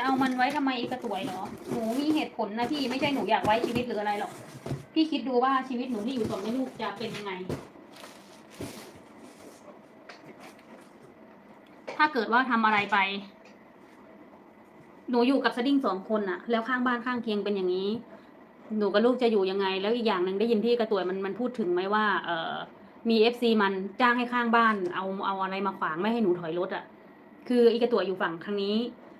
จะเอามันไว้ทำไมอีกระต่วยเหรอหนูมีเหตุผลนะพี่ไม่ใช่หนูอยากไว้ชีวิตหรืออะไรหรอก พี่คิดดูว่าชีวิตหนูที่อยู่สองแม่ลูกจะเป็นยังไง ถ้าเกิดว่าทำอะไรไป หนูอยู่กับสดิ้งสองคนน่ะแล้วข้างบ้านข้างเคียงเป็นอย่างนี้ หนูกับลูกจะอยู่ยังไง แล้วอีกอย่างหนึ่งได้ยินที่กระต่วยมันมันพูดถึงไหมว่า เออมีเอฟซีมันจ้างให้ข้างบ้าน เอาเอาอะไรมาขวางไม่ให้หนูถอยรถอะคืออีกระต่วยอยู่ฝั่งทางนี้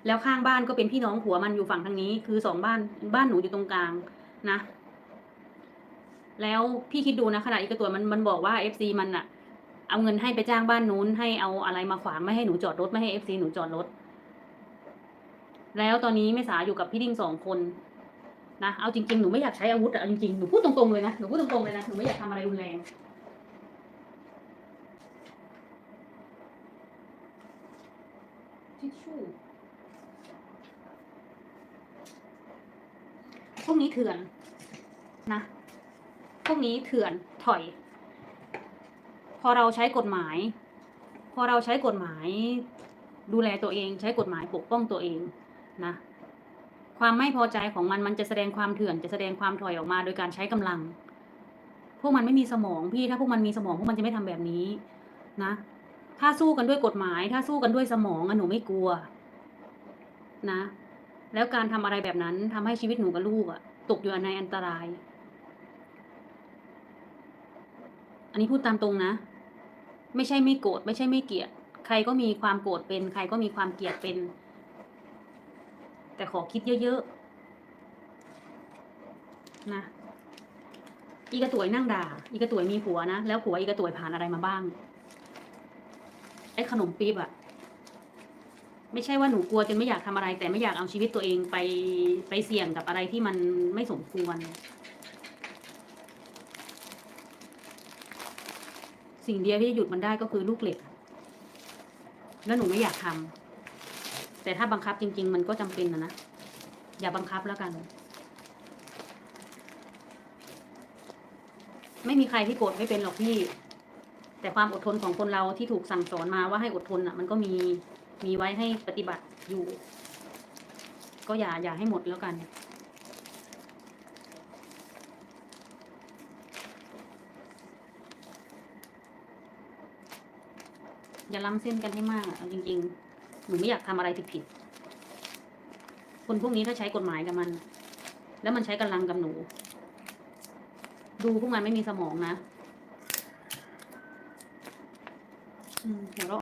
แล้วข้างบ้านก็เป็นพี่น้องผัวมันอยู่ฝั่งทางนี้ คือสองบ้านบ้านหนูอยู่ตรงกลางนะ แล้วพี่คิดดูนะขนาดอีกระต่วมันมันบอกว่าเอฟซีมันอะเอาเงินให้ไปจ้างบ้านนู้นให้เอาอะไรมาขวางไม่ให้หนูจอดรถไม่ให้เอฟซีหนูจอดรถ แล้วตอนนี้แม่สาอยู่กับพี่ดิ้งสองคนนะเอาจริงๆหนูไม่อยากใช้อาวุธอะเอาจริงๆหนูพูดตรงๆเลยนะหนูพูดตรงๆเลยนะหนูไม่อยากทำอะไรรุนแรงทิชชู่ วกนี้เถื่อนนะ พวกนี้เถื่อนถอย พอเราใช้กฎหมาย พอเราใช้กฎหมายดูแลตัวเอง ใช้กฎหมายปกป้องตัวเองนะ ความไม่พอใจของมันมันจะแสดงความเถื่อนจะแสดงความถอยออกมาโดยการใช้กำลัง พวกมันไม่มีสมองพี่ถ้าพวกมันมีสมองพวกมันจะไม่ทำแบบนี้นะ ถ้าสู้กันด้วยกฎหมาย ถ้าสู้กันด้วยสมองอะหนูไม่กลัวนะ แล้วการทำอะไรแบบนั้นทำให้ชีวิตหนูกับลูกอะตกอยู่ในอันตราย อันนี้พูดตามตรงนะ ไม่ใช่ไม่โกรธไม่ใช่ไม่เกลียด ใครก็มีความโกรธเป็น ใครก็มีความเกลียดเป็น แต่ขอคิดเยอะๆนะอีกระตวยนั่งด่า อีกระตวยมีผัวนะ แล้วผัวอีกระตวยผ่านอะไรมาบ้าง ไอ้ขนมปี๊บอะ ไม่ใช่ว่าหนูกลัวจนไม่อยากทำอะไร แต่ไม่อยากเอาชีวิตตัวเองไปไปเสี่ยงกับอะไรที่มันไม่สมควร สิ่งเดียวที่จะหยุดมันได้ก็คือลูกเหล็ก แล้วหนูไม่อยากทำแต่ถ้าบังคับจริง ๆ มันก็จำเป็นนะนะอย่าบังคับแล้วกัน ไม่มีใครที่โกรธไม่เป็นหรอกพี่ แต่ความอดทนของคนเราที่ถูกสั่งสอนมาว่าให้อดทนอะ มันก็มี มีไว้ให้ปฏิบัติอยู่ ก็อย่าอย่าให้หมดแล้วกัน อย่าล้ำเส้นกันให้มากอะเอาจริง ๆ หนูไม่อยากทำอะไรผิดๆคนพวกนี้ถ้าใช้กฎหมายกับมัน แล้วมันใช้กำลังกับหนู ดูพวกมันไม่มีสมองนะ อืมหัวเรา